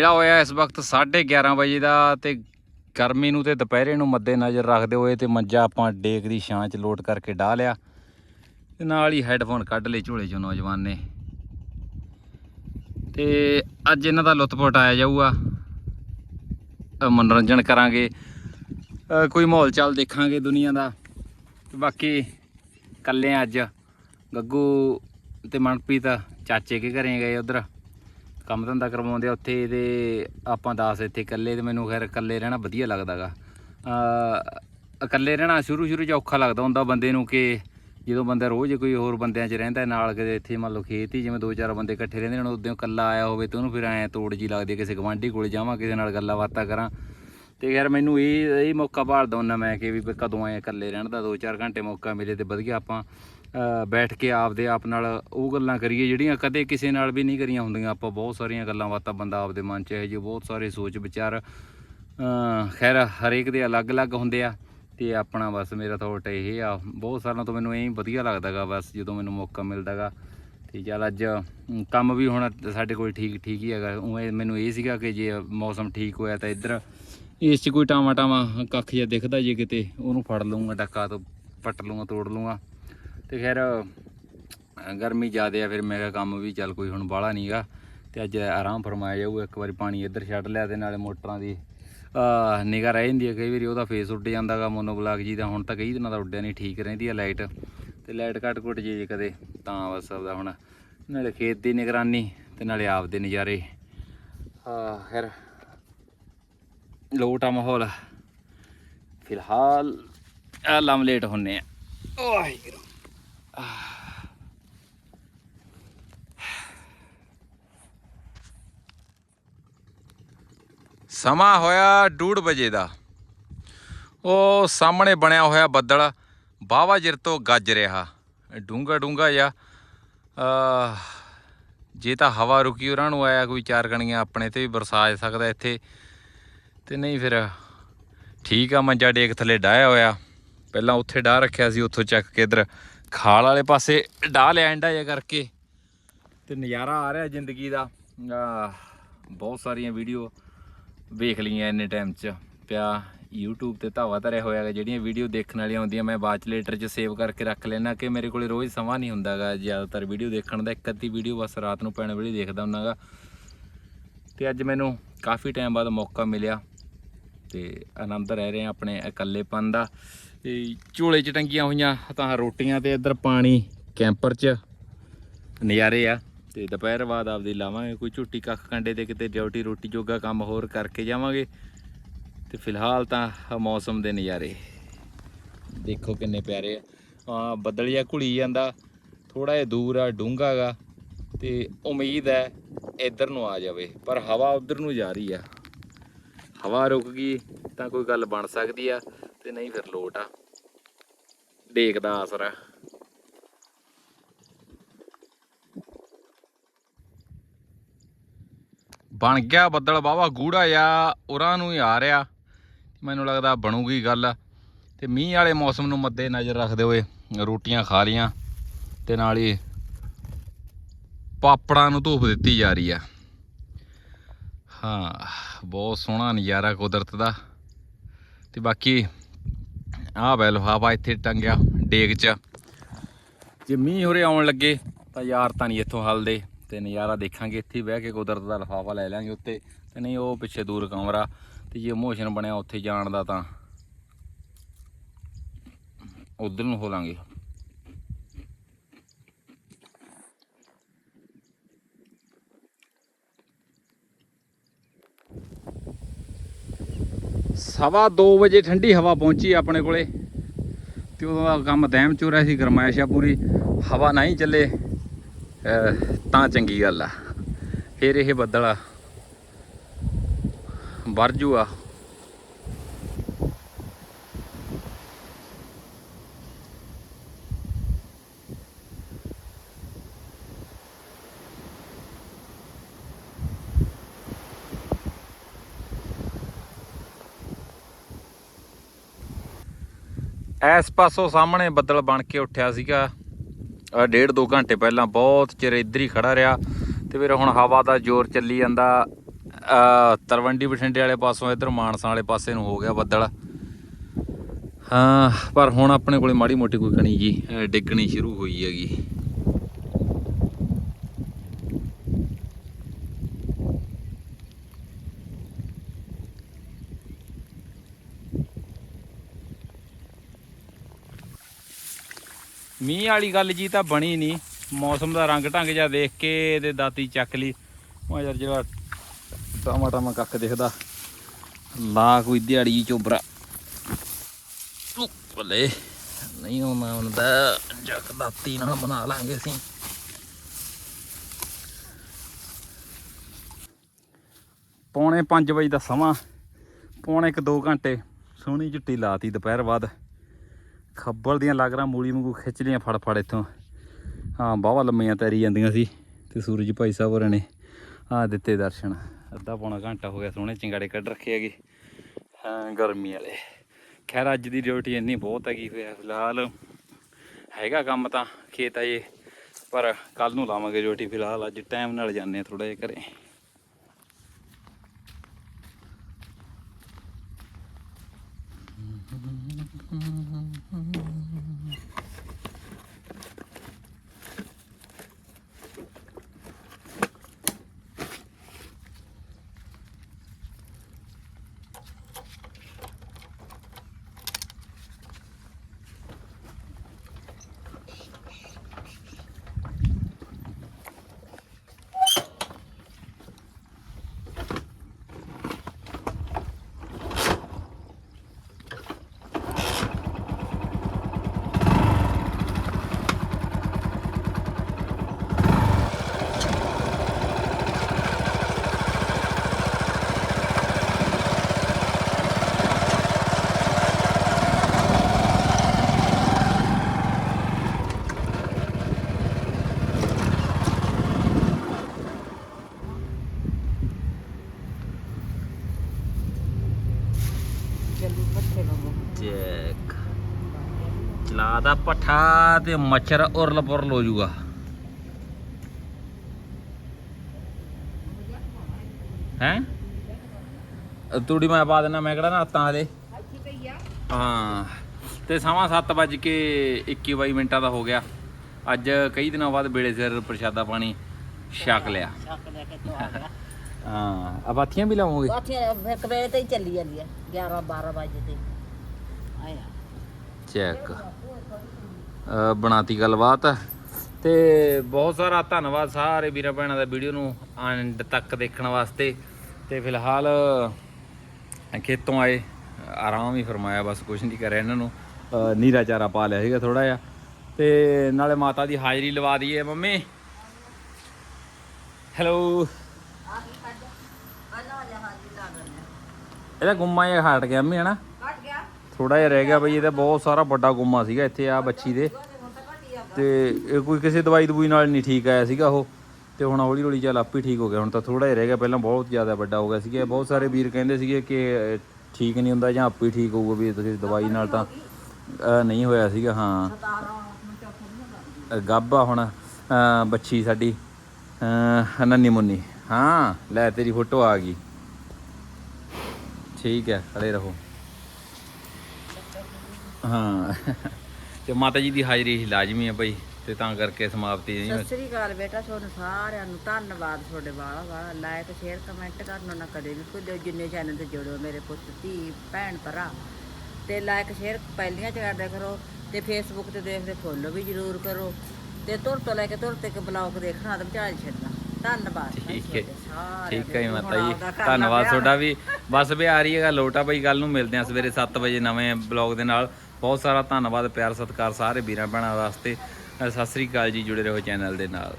ਵੇਲਾ ਹੋਇਆ ਇਸ ਵਕਤ 11:30 ਵਜੇ ਦਾ ਤੇ ਗਰਮੀ ਨੂੰ ਤੇ ਦੁਪਹਿਰੇ ਨੂੰ ਮੱਦੇ ਨਜ਼ਰ ਰੱਖਦੇ ਹੋਏ ਤੇ ਮੰਜਾ ਆਪਾਂ ਡੇਕ ਦੀ ਛਾਂ 'ਚ ਲੋਟ ਕਰਕੇ ਢਾ ਲਿਆ ਤੇ ਨਾਲ ਹੀ ਹੈੱਡਫੋਨ ਕੱਢ ਲਏ ਝੋਲੇ 'ਚੋਂ ਨੌਜਵਾਨ। ਨੇ ਤੇ ਅੱਜ ਇਹਨਾਂ ਦਾ ਲੁਤਫ ਉਠਾਇਆ ਜਾਊਗਾ। ਮਨੋਰੰਜਨ ਕਰਾਂਗੇ। ਕੋਈ ਮਾਹੌਲ ਚਾਲ ਦੇਖਾਂਗੇ ਦੁਨੀਆ ਦਾ। ਬਾਕੀ ਕੱਲੇ ਅੱਜ। ਗੱਗੂ ਤੇ ਮਨਪ੍ਰੀਤ ਚਾਚੇ ਕੇ ਘਰੇ ਗਏ ਉਧਰ। ਕੰਮ ਧੰਦਾ ਕਰਵਾਉਂਦੇ ਆ, ਉੱਥੇ ਤੇ ਆਪਾਂ ਦਾਸ ਇੱਥੇ ਇਕੱਲੇ ਤੇ ਮੈਨੂੰ ਖੈਰ ਇਕੱਲੇ ਰਹਿਣਾ ਵਧੀਆ ਲੱਗਦਾਗਾ। ਅ ਇਕੱਲੇ ਰਹਿਣਾ ਸ਼ੁਰੂ ਸ਼ੁਰੂ 'ਚ ਔਖਾ ਲੱਗਦਾ ਹੁੰਦਾ ਬੰਦੇ ਨੂੰ ਕਿ ਜਦੋਂ ਬੰਦਾ ਰੋਜ਼ ਕੋਈ ਹੋਰ ਬੰਦਿਆਂ 'ਚ ਰਹਿੰਦਾ, ਨਾਲ ਕਿਤੇ ਇੱਥੇ ਮੰਨ ਲਓ ਖੇਤ ਹੀ ਜਿਵੇਂ ਦੋ ਚਾਰ ਬੰਦੇ ਇਕੱਠੇ ਰਹਿੰਦੇ ਨੇ ਉਦੋਂ ਇਕੱਲਾ ਆਇਆ ਹੋਵੇ ਤੇ ਉਹਨੂੰ ਫਿਰ ਐਂ ਤੋੜ ਜੀ ਲੱਗਦੀ ਕਿਸੇ ਗਵਾਂਢੀ ਕੋਲ ਜਾਵਾਂ, ਕਿਸੇ ਨਾਲ ਗੱਲਾਂ ਬਾਤਾਂ ਕਰਾਂ। ਤੇ ਯਾਰ ਮੈਨੂੰ ਇਹ ਇਹ ਮੌਕਾ ਭਾਲਦਾ ਹੁੰਦਾ ਮੈਂ ਕਿ ਵੀ ਕਦੋਂ ਆਏ ਇਕੱਲੇ ਰਹਿਣ ਦਾ 2-4 ਘੰਟੇ ਮੌਕਾ ਮਿਲੇ ਤੇ ਵਧੀਆ ਆਪਾਂ ਬੈਠ ਕੇ ਆਪਦੇ ਆਪ ਨਾਲ ਉਹ ਗੱਲਾਂ ਕਰੀਏ, ਜਿਹੜੀਆਂ ਕਦੇ ਕਿਸੇ ਨਾਲ ਵੀ ਨਹੀਂ ਕਰੀਆਂ ਹੁੰਦੀਆਂ। ਆਪਾਂ ਬਹੁਤ ਸਾਰੀਆਂ ਗੱਲਾਂ ਬਾਤਾਂ ਬੰਦਾ ਆਪਦੇ ਮਨ 'ਚ ਹੈ ਜਿਹੇ ਬਹੁਤ ਸਾਰੇ ਸੋਚ ਵਿਚਾਰ ਖੈਰ, ਹਰੇਕ ਦੇ ਅਲੱਗ-ਅਲੱਗ ਹੁੰਦੇ ਆ। ਤੇ ਆਪਣਾ ਬਸ ਮੇਰਾ ਥੋਟ ਇਹ ਆ, ਬਹੁਤ ਸਾਲਾਂ ਤੋਂ ਮੈਨੂੰ ਐਂ ਵਧੀਆ ਲੱਗਦਾਗਾ ਬਸ, ਜਦੋਂ ਮੈਨੂੰ ਮੌਕਾ ਮਿਲਦਾਗਾ। ਤੇ ਚੱਲ ਅੱਜ ਕੰਮ ਵੀ ਹੁਣ ਸਾਡੇ ਕੋਲ ਠੀਕ ਠੀਕ ਹੀ ਹੈਗਾ। ਉਹ ਮੈਨੂੰ ਇਹ ਸੀਗਾ ਕਿ ਜੇ ਮੌਸਮ ਠੀਕ ਹੋਇਆ ਤਾਂ ਇੱਧਰ ਇਸ 'ਚ ਕੋਈ ਟਾਵਾਂ ਟਾਵਾਂ ਕੱਖ ਜਿਹਾ ਦਿਖਦਾ ਜੇ ਕਿਤੇ, ਉਹਨੂੰ ਫੜ ਲਊਂਗਾ, ਡੱਕਾ ਤੋਂ, ਪੱਟ ਲਊਂਗਾ, ਤੋੜ ਲਊਂਗਾ। ਤੇ ਖੈਰ ਗਰਮੀ ਜ਼ਿਆਦੇ ਆ, ਫਿਰ ਮੈਂ ਕਿਹਾ ਕੰਮ ਵੀ ਚੱਲ ਕੋਈ ਹੁਣ ਬਾਹਲਾ ਨਹੀਂਗਾ ਤੇ ਅੱਜ ਆਰਾਮ ਫਰਮਾਇਆ ਜਾਊ, ਇੱਕ ਵਾਰੀ ਪਾਣੀ ਇੱਧਰ ਛੱਡ ਲਿਆ ਤੇ ਨਾਲੇ ਮੋਟਰਾਂ ਦੀ ਆ ਨਿਗਾ ਰਹਿ ਜਾਂਦੀ ਹੈ ਕਈ ਵਾਰੀ ਉਹਦਾ ਫੇਸ ਉੱਡ ਜਾਂਦਾਗਾ ਮੋਨੋਬਲਾਕ ਜੀ ਦਾ, ਹੁਣ ਤਾਂ ਕਈ ਦਿਨਾਂ ਦਾ ਉੱਡਿਆ ਨਹੀਂ ਠੀਕ ਰਹਿੰਦੀ ਹੈ ਲਾਈਟ ਤੇ ਲਾਈਟ ਘੱਟ ਘੁੱਟ ਜੇ ਕਦੇ, ਤਾਂ ਬਸ ਆਪਦਾ ਹੁਣ ਨਾਲੇ ਖੇਤ ਦੀ ਨਿਗਰਾਨੀ ਤੇ ਨਾਲੇ ਆਪ ਦੇ ਨਜ਼ਾਰੇ। ਆ ਖੈਰ, ਲੋਟ ਮਾਹੌਲ। ਫਿਲਹਾਲ, ਆ ਲੰਮ ਲੇਟ ਹੁੰਨੇ ਆ। ਵਾਹਿਗੁਰੂ ਸਮਾਂ ਹੋਇਆ 2:30 ਵਜੇ ਦਾ। ਉਹ ਸਾਹਮਣੇ ਬਣਿਆ ਹੋਇਆ ਬੱਦਲ ਬਾਵਾ ਜਿਰ ਤੋਂ ਗੱਜ ਰਿਹਾ। ਡੂੰਗਾ ਡੂੰਗਾ ਜਾਂ ਜੇ ਤਾਂ ਹਵਾ ਰੁਕੀ ਉਹਨਾਂ ਨੂੰ ਆਇਆ ਕੋਈ ਚਾਰ ਕਣੀਆਂ ਆਪਣੇ ਤੇ ਵੀ ਬਰਸਾ ਸਕਦਾ ਇੱਥੇ। ਤੇ ਨਹੀਂ ਫਿਰ, ਠੀਕ ਆ ਮੰਜਾ ਡੇਕ ਥੱਲੇ ਡਾਇਆ ਹੋਇਆ। ਪਹਿਲਾਂ ਉੱਥੇ ਡਾਹ ਰੱਖਿਆ ਸੀ, ਉੱਥੋਂ ਚੱਕ ਕੇ ਇਧਰ ਖਾਲ ਵਾਲੇ ਪਾਸੇ ਡਾਹ ਲਿਆ ਐਂਡਾ ਜਿਹਾ ਕਰਕੇ ਤੇ ਨਜ਼ਾਰਾ ਆ ਰਿਹਾ ਜ਼ਿੰਦਗੀ ਦਾ। ਬਹੁਤ ਸਾਰੀਆਂ ਵੀਡੀਓ ਵੇਖ ਲਈਆਂ ਇੰਨੇ ਟਾਈਮ 'ਚ। ਪਿਆ YouTube ਤੇ ਧਾਵਾ ਧਰਿਆ ਹੋਇਆ ਹੈਗਾ, ਜਿਹੜੀਆਂ ਵੀਡੀਓ ਦੇਖਣ ਵਾਲੀਆਂ ਹੁੰਦੀਆਂ, ਮੈਂ ਬਾਅਦ 'ਚ ਲੇਟਰ 'ਚ ਸੇਵ ਕਰਕੇ ਰੱਖ ਲੈਣਾ ਕਿ ਮੇਰੇ ਕੋਲੇ ਰੋਜ਼ ਸਮਾਂ ਨਹੀਂ ਹੁੰਦਾਗਾ ਜ਼ਿਆਦਾਤਰ ਵੀਡੀਓ ਦੇਖਣ ਦਾ ਇੱਕ ਅੱਧੀ ਵੀਡੀਓ ਬਸ ਰਾਤ ਨੂੰ ਪੈਣ ਵੇਲੇ ਦੇਖਦਾ ਹੁੰਨਾਗਾ ਤੇ ਅੱਜ ਮੈਨੂੰ ਕਾਫੀ ਟਾਈਮ ਬਾਅਦ ਮੌਕਾ ਮਿਲਿਆ ਤੇ ਆਨੰਦ ਰਹਿ ਰਹੇ ਆ ਆਪਣੇ ਇਕੱਲੇਪਨ ਦਾ। ਤੇ ਝੋਲੇ 'ਚ ਟੰਗੀਆਂ ਹੋਈਆਂ, ਤਾਂ ਰੋਟੀਆਂ ਤੇ ਇੱਧਰ ਪਾਣੀ, ਕੈਂਪਰ 'ਚ ਨਜ਼ਾਰੇ ਆ। ਤੇ ਦੁਪਹਿਰ ਬਾਅਦ ਆਪਦੀ ਲਾਵਾਂਗੇ ਕੋਈ ਝੁੱਟੀ ਕੱਖ ਕੰਡੇ ਤੇ ਕਿਤੇ ਡਿਊਟੀ ਰੋਟੀ ਜੋਗਾ ਕੰਮ ਹੋਰ ਕਰਕੇ ਜਾਵਾਂਗੇ। ਤੇ ਫਿਲਹਾਲ ਤਾਂ ਮੌਸਮ ਦੇ ਨਜ਼ਾਰੇ। ਦੇਖੋ ਕਿੰਨੇ ਪਿਆਰੇ ਆ। ਆ ਬੱਦਲ ਜਿਹਾ ਘੁਲੀ ਜਾਂਦਾ ਥੋੜਾ ਜਿਹਾ ਦੂਰ ਆ, ਡੂੰਘਾ ਗਾ। ਤੇ ਉਮੀਦ ਹੈ ਇੱਧਰ ਨੂੰ ਆ ਜਾਵੇ, ਪਰ ਹਵਾ ਉਧਰ ਨੂੰ ਜਾ ਰਹੀ ਆ। ਹਵਾ ਰੁਕ ਗਈ, ਤਾਂ ਕੋਈ ਗੱਲ ਬਣ ਸਕਦੀ ਆ। ਤੇ ਨਹੀਂ ਫਿਰ ਲੋਟ ਆ। ਦੇਖਦਾ ਆਸਰਾ ਬਣ ਗਿਆ ਬੱਦਲ ਵਾਵਾ ਗੂੜਾ ਆ, ਉਰਾਂ ਨੂੰ ਹੀ ਆ ਰਿਹਾ। ਮੈਨੂੰ ਲੱਗਦਾ ਬਣੂਗੀ ਗੱਲ। ਤੇ ਮੀਂਹ ਵਾਲੇ ਮੌਸਮ ਨੂੰ ਮੱਦੇ ਨਜ਼ਰ ਰੱਖਦੇ ਹੋਏ ਰੋਟੀਆਂ ਖਾ ਲੀਆਂ ਤੇ ਨਾਲ ਹੀ ਪਾਪੜਾਂ ਨੂੰ ਧੂਪ ਦਿੱਤੀ ਜਾ ਰਹੀ ਆ। ਹਾਂ, ਬਹੁਤ ਸੋਹਣਾ ਨਜ਼ਾਰਾ ਕੁਦਰਤ ਦਾ। ਤੇ ਬਾਕੀ ਆਹ ਬੈ ਲਿਫਾਫਾ ਇੱਥੇ ਟੰਗਿਆ, ਡੇਗ 'ਚ। ਜੇ ਮੀਂਹ ਹੋਰੇ ਆਉਣ ਲੱਗੇ, ਤਾਂ ਯਾਰ ਤਾਂ ਨਹੀਂ ਇੱਥੋਂ ਹਲਦੇ, ਤੇ ਨਜ਼ਾਰਾ ਦੇਖਾਂਗੇ, ਇੱਥੇ ਬਹਿ ਕੇ ਕੁਦਰਤ ਦਾ ਲਿਫਾਫਾ ਲੈ ਲਾਂਗੇ ਉੱਤੇ, ਤੇ ਨਹੀਂ ਉਹ ਪਿੱਛੇ ਦੂਰ ਕਮਰਾ, ਤੇ ਜੇ ਮੋਸ਼ਨ ਬਣਿਆ ਉੱਥੇ ਜਾਣ ਦਾ ਤਾਂ। ਉਧਰ ਨੂੰ ਹੋ ਲਾਂਗੇ ਸਵਾ 2 ਵਜੇ ਠੰਡੀ ਹਵਾ ਪਹੁੰਚੀ ਆਪਣੇ ਕੋਲੇ ਤੇ ਉਦੋਂ ਦਾ ਕੰਮ ਦਹਿਮ ਚੋ ਰਿਹਾ ਸੀ, ਗਰਮਾਇਸ਼ ਆ ਪੂਰੀ, ਹਵਾ ਨਹੀਂ ਚੱਲੇ ਤਾਂ ਚੰਗੀ ਗੱਲ ਆ। ਫਿਰ ਇਹ ਬੱਦਲ ਆ, ਵਰਜੂ ਆ। ਇਸ ਪਾਸੋਂ ਸਾਹਮਣੇ ਬੱਦਲ ਬਣ ਕੇ ਉੱਠਿਆ ਸੀਗਾ। ਡੇਢ ਦੋ ਘੰਟੇ ਪਹਿਲਾਂ ਬਹੁਤ ਚਿਰ ਇੱਧਰ ਹੀ ਖੜਾ ਰਿਹਾ ਤੇ ਫਿਰ ਹੁਣ ਹਵਾ ਦਾ ਜ਼ੋਰ ਚੱਲੀ ਜਾਂਦਾ। ਅਹ ਤਲਵੰਡੀ ਬਠਿੰਡੇ ਵਾਲੇ ਪਾਸੋਂ ਇੱਧਰ ਮਾਨਸਾ ਵਾਲੇ ਪਾਸੇ ਨੂੰ ਹੋ ਗਿਆ ਬੱਦਲ। ਹਾਂ, ਪਰ ਹੁਣ ਆਪਣੇ ਕੋਲੇ ਮਾੜੀ ਮੋਟੀ ਕੋਈ ਕਣੀ ਜੀ ਡਿੱਗਣੀ ਸ਼ੁਰੂ ਹੋਈ ਹੈਗੀ। ਮੀਂਹ ਵਾਲੀ ਗੱਲ ਜੀ ਤਾਂ ਬਣੀ ਨਹੀਂ। ਮੌਸਮ ਦਾ ਰੰਗ ਢੰਗ ਜਿਹਾ ਦੇਖ ਕੇ ਤੇ ਦਾਤੀ ਚੱਕ ਲਈ। ਮੈਂ ਯਾਰ ਜਿਹੜਾ ਟਮਾਟਾ ਮੈਂ ਕੱਖ ਦਿਖਦਾ। ਲਾ ਕੋਈ ਦਿਹਾੜੀ ਚੋਬਰਾ। ਭਲੇ। ਨਹੀਂ ਆਉਂਦਾ ਹੁੰਦਾ ਜੱਕ ਦਾਤੀ ਨਾਲ ਬਣਾ ਲਾਂਗੇ ਅਸੀਂ। ਪੌਣੇ 5 ਵਜੇ ਦਾ ਸਮਾਂ। ਪੌਣੇ 1 2 ਘੰਟੇ। ਸੋਹਣੀ ਝੁੱਟੀ ਲਾਤੀ ਦੁਪਹਿਰ ਬਾਅਦ। ਖੱਬਲ ਦੀਆਂ ਲੱਗ ਰਾਂ ਮੂਲੀ ਵਾਂਗੂ ਖਿੱਚ ਲੀਆਂ ਫੜ ਫੜ ਇੱਥੋਂ। ਹਾਂ ਬਾਵਾ ਲੰਮੀਆਂ ਤੈਰੀ ਜਾਂਦੀਆਂ ਸੀ ਤੇ ਸੂਰਜ ਭਾਈ ਸਾਹਿਬ ਹੋਰਾਂ ਨੇ ਆ ਦਿੱਤੇ ਦਰਸ਼ਨ। ਅੱਧਾ ਪੌਣਾ ਘੰਟਾ ਹੋ ਗਿਆ ਸੋਹਣੇ ਚਿੰਗਾੜੇ ਕੱਢ ਰੱਖੇ ਹੈਗੇ। ਹਾਂ, ਗਰਮੀ ਵਾਲੇ। ਖੈਰ, ਅੱਜ ਦੀ ਡਿਊਟੀ ਇੰਨੀ ਬਹੁਤ ਹੈਗੀ ਫਿਰ ਫਿਲਹਾਲ ਹੈਗਾ ਕੰਮ ਤਾਂ ਖੇਤ ਆਏ ਪਰ ਕੱਲ ਨੂੰ ਲਾਵਾਂਗੇ ਡਿਊਟੀ ਫਿਲਹਾਲ। ਅੱਜ ਟਾਈਮ ਨਾਲ ਜਾਂਦੇ ਆ ਥੋੜਾ ਜਿਹਾ ਘਰੇ। ਜਲਦੀ ਪੱਠੇ ਚੈੱਕ। ਚਲਾਦਾ ਪੱਠਾ ਤੇ ਮੱਛਰ ਉਰਲ ਪੁਰਲ ਹੋ ਜਾਊਗਾ। ਹੈ? ਤੂੜੀ ਮੈਂ ਪਾ ਦੇਣਾ ਮੈਂ ਕਿਹੜਾ ਨਾ ਨਾਤਾਂ ਦੇ ਹਾਂ। ਤੇ ਸਮਾਂ 7 ਵੱਜ ਕੇ 21 22 ਮਿੰਟਾਂ ਦਾ ਹੋ ਗਿਆ। ਅੱਜ ਕਈ ਦਿਨਾਂ ਬਾਅਦ ਵੇਲੇ ਸਿਰ ਪ੍ਰਸ਼ਾਦਾ ਪਾਣੀ ਛਕ ਲਿਆ। ਚੱਕ ਲੈ ਕੇ ਆ ਗਿਆ? ਹਾਂ ਆ ਬਾਥੀਆਂ ਵੀ ਲਾਵੋਗੇ। ਬਾਥੀਆਂ ਇੱਕ ਵੇਲੇ ਤੇ ਹੀ ਚੱਲੀ ਜਾਂਦੀ ਆ 11 12 ਵਜੇ ਤੇ। ਆਇਆ ਚੈੱਕ। ਅ, ਬਣਾਤੀ ਗੱਲਬਾਤ। ਤੇ ਬਹੁਤ ਸਾਰਾ ਧੰਨਵਾਦ ਸਾਰੇ ਵੀਰਾਂ ਭੈਣਾਂ ਦਾ ਵੀਡੀਓ ਨੂੰ ਐਂਡ ਤੱਕ ਦੇਖਣ ਵਾਸਤੇ। ਤੇ ਫਿਲਹਾਲ ਖੇਤੋਂ ਆਏ ਆਰਾਮ ਹੀ ਫਰਮਾਇਆ ਬਸ ਕੁਝ ਨਹੀਂ ਕਰਿਆ ਇਹਨਾਂ ਨੂੰ। ਅ, ਨੀਰਾ ਚਾਰਾ ਪਾ ਲਿਆ ਸੀਗਾ ਥੋੜਾ ਜਿਹਾ। ਤੇ ਨਾਲੇ ਮਾਤਾ ਦੀ ਹਾਜ਼ਰੀ ਲਵਾ ਦਈਏ ਮੰਮੀ। ਹੈਲੋ ਇਹਦਾ ਗੁੰਮਾ ਜਿਹਾ ਹਟ ਗਿਆ ਮੰਮੀ ਹਨਾ? ਕੱਟ ਗਿਆ। ਥੋੜਾ ਜਿਹਾ ਰਹਿ ਗਿਆ ਬਈ ਇਹਦਾ ਬਹੁਤ ਸਾਰਾ ਵੱਡਾ ਗੁੰਮਾ ਸੀਗਾ ਇੱਥੇ ਆ ਬੱਚੀ ਦੇ। ਤੇ ਇਹ ਕੋਈ ਕਿਸੇ ਦਵਾਈ ਦਵਾਈ ਨਾਲ ਨਹੀਂ ਠੀਕ ਆਇਆ ਸੀਗਾ ਉਹ। ਤੇ ਹੁਣ ਹੌਲੀ ਹੌਲੀ ਚੱਲ ਆਪੇ ਠੀਕ ਹੋ ਗਿਆ ਹੁਣ ਤਾਂ ਥੋੜਾ ਜਿਹਾ ਰਹਿ ਗਿਆ ਪਹਿਲਾਂ ਬਹੁਤ ਜ਼ਿਆਦਾ ਵੱਡਾ ਹੋ ਗਿਆ ਸੀਗਾ। ਬਹੁਤ ਸਾਰੇ ਵੀਰ ਕਹਿੰਦੇ ਸੀਗੇ ਕਿ ਠੀਕ ਨਹੀਂ ਹੁੰਦਾ ਜਾਂ ਆਪੇ ਠੀਕ ਹੋਊਗਾ ਵੀ ਤੁਸੀਂ ਦਵਾਈ ਨਾਲ ਤਾਂ ਨਹੀਂ ਹੋਇਆ ਸੀਗਾ ਹਾਂ। ਆ ਹੁਣ ਬੱਚੀ ਸਾਡੀ ਨੰਨੀ ਮੁੰਨੀ। ਹਾਂ ਲੈ ਤੇਰੀ ਫੋਟੋ ਆ ਗਈ। ਠੀਕ ਹੈ, ਖੜੇ ਰਹੋ। ਹਾਂ। ਤੇ ਮਾਤਾ ਜੀ ਦੀ ਹਾਜ਼ਰੀ ਹੀ ਲਾਜ਼ਮੀ ਹੈ ਭਾਈ ਤੇ ਤਾਂ ਕਰਕੇ ਸਮਾਪਤੀ ਨਹੀਂ ਸਤਿ ਸ੍ਰੀ ਅਕਾਲ ਬੇਟਾ, ਤੁਹਾਨੂੰ ਸਾਰਿਆਂ ਨੂੰ ਧੰਨਵਾਦ ਤੁਹਾਡੇ ਵਾਲਾ ਵਾਲਾ। ਲਾਇਕ, ਸ਼ੇਅਰ, ਕਮੈਂਟ ਕਰਨਾ ਨਾ ਕਦੇ ਵੀ ਕੋਈ ਜਿੰਨੇ ਚੈਨਲ ਤੇ ਜੁੜੋ ਮੇਰੇ ਪੁੱਤ, ਧੀ, ਭੈਣ, ਭਰਾ। ਤੇ ਲਾਇਕ, ਸ਼ੇਅਰ ਪਹਿਲੀਆਂ ਚ ਕਰਦਿਆ ਕਰੋ, ਤੇ ਫੇਸਬੁੱਕ ਤੇ ਦੇਖਦੇ ਫੋਲੋ ਵੀ ਜ਼ਰੂਰ ਕਰੋ। ਤੇ ਤੁਰ ਤੋਂ ਲੈ ਕੇ ਤੁਰ ਤੱਕ ਬਲੌਗ ਦੇਖਣਾ ਤਾਂ ਵਿਚਾਰ ਛੱਡਣਾ। ਧੰਨਵਾਦ। ਠੀਕ ਹੈ। ਠੀਕ ਹੈ ਜੀ। ਮਾਤਾ ਜੀ। ਧੰਨਵਾਦ। ਤੁਹਾਡਾ ਵੀ ਬਸ ਵੀ ਆ ਰਹੀ ਹੈਗਾ ਲੋਟਾ ਬਾਈ ਕੱਲ ਨੂੰ ਮਿਲਦੇ ਆ ਸਵੇਰੇ 7 ਵਜੇ ਨਵੇਂ ਬਲੌਗ ਦੇ ਨਾਲ। ਬਹੁਤ ਸਾਰਾ ਧੰਨਵਾਦ ਪਿਆਰ ਸਤਿਕਾਰ ਸਾਰੇ ਵੀਰਾਂ ਭੈਣਾਂ ਵਾਸਤੇ। ਸਤਿ ਸ੍ਰੀ ਅਕਾਲ ਜੀ ਜੁੜੇ ਰਹੋ ਚੈਨਲ ਦੇ ਨਾਲ।